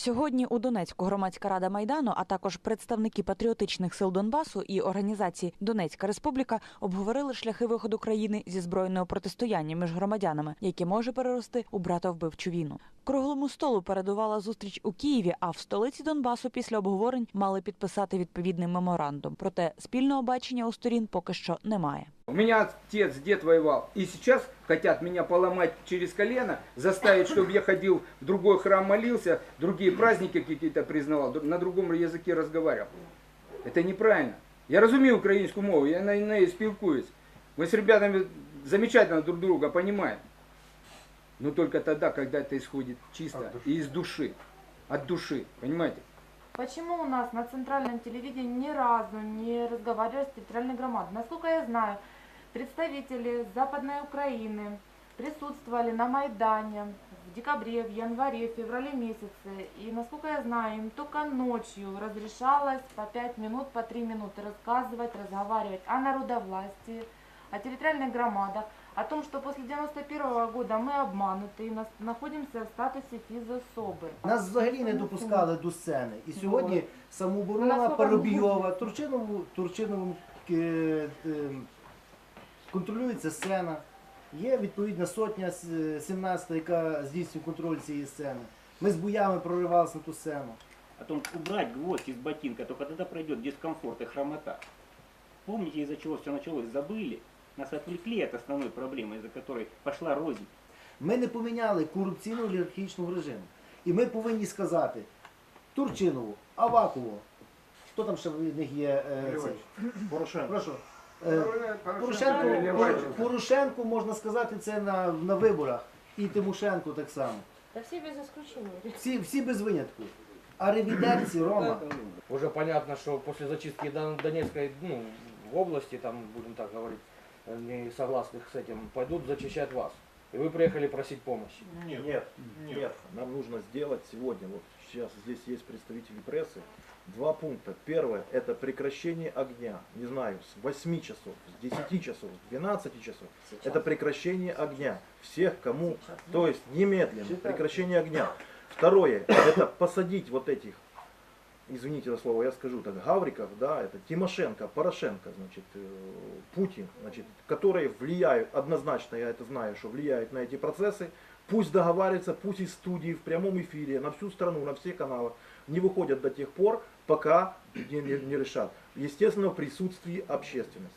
Сьогодні у Донецьку громадська рада майдану, а також представники патріотичних сил Донбасу і організації Донецька Республіка обговорили шляхи виходу країни зі збройного протистояння між громадянами, яке може перерости у братовбивчу війну. Круглому столу передувала зустріч у Києві. А в столиці Донбасу після обговорень мали підписати відповідний меморандум. Проте спільного бачення у сторін поки що немає. У меня отец, дед воевал. И сейчас хотят меня поломать через колено, заставить, чтобы я ходил в другой храм молился, другие праздники какие-то признавал, на другом языке разговаривал. Это неправильно. Я разумею украинскую мову, я на неї спілкуюсь. Мы с ребятами замечательно друг друга понимаем. Но только тогда, когда это исходит чисто и из души. От души, понимаете? Почему у нас на центральном телевидении ни разу не разговаривали с территориальной громадой? Насколько я знаю, представители Западной Украины присутствовали на Майдане в декабре, в январе, в феврале месяце. И насколько я знаю, им только ночью разрешалось по 5 минут, по 3 минуты рассказывать, разговаривать о народовластии, о территориальных громадах, о том, что после 91 года мы обмануты и нас- находимся в статусе физособы. Нас взагалі не допускали до сцени. І сьогодні Ну, самооборона наскільки Парубійова, Турчинову, Турчиновим е, е, контролюється сцена. Є відповідна сотня с- 17, яка здійснює контроль цієї сцени. Ми з буями проривалися на ту сцену. о том, убрать гвоздь из ботинка, только тогда пройдет дискомфорт и хромота. Помните, из-за чего все началось? Забыли? Нас отвлекли от основной проблемы, из-за которой пошла рознь. Ми не поміняли корупційного олігархічного режиму. І ми повинні сказати Турчинову, Авакову, хто там ще в них є? е, цей? Порошенко. Прошу. Е, Порошенко, Поро- Порошенку можна сказати це на, на виборах. І Тимошенко так само. Да все без исключения. Всі, всі без винятку. А ревідерці, Рома, Уже понятно, что после зачистки Дон- Донецкой ну, в области, там, будем так говорить, э, не согласных с этим, пойдут зачищать вас. И вы приехали просить помощи. Нет, нет, нет. Нам нужно сделать сегодня, вот сейчас здесь есть представители прессы, два пункта. Первое, это прекращение огня, не знаю, с 8 часов, с 10 часов, с 12 часов. Это прекращение огня. Всех, кому, то есть немедленно, прекращение огня. Второе, это посадить вот этих, извините за слово, я скажу так, Гавриков, да, это Тимошенко, Порошенко, значит, э, Путин, значит, которые влияют, однозначно я это знаю, что влияют на эти процессы, пусть договариваются, пусть из студии в прямом эфире, на всю страну, на все каналы, не выходят до тех пор, пока не, не- не решат. Естественно, в присутствии общественности.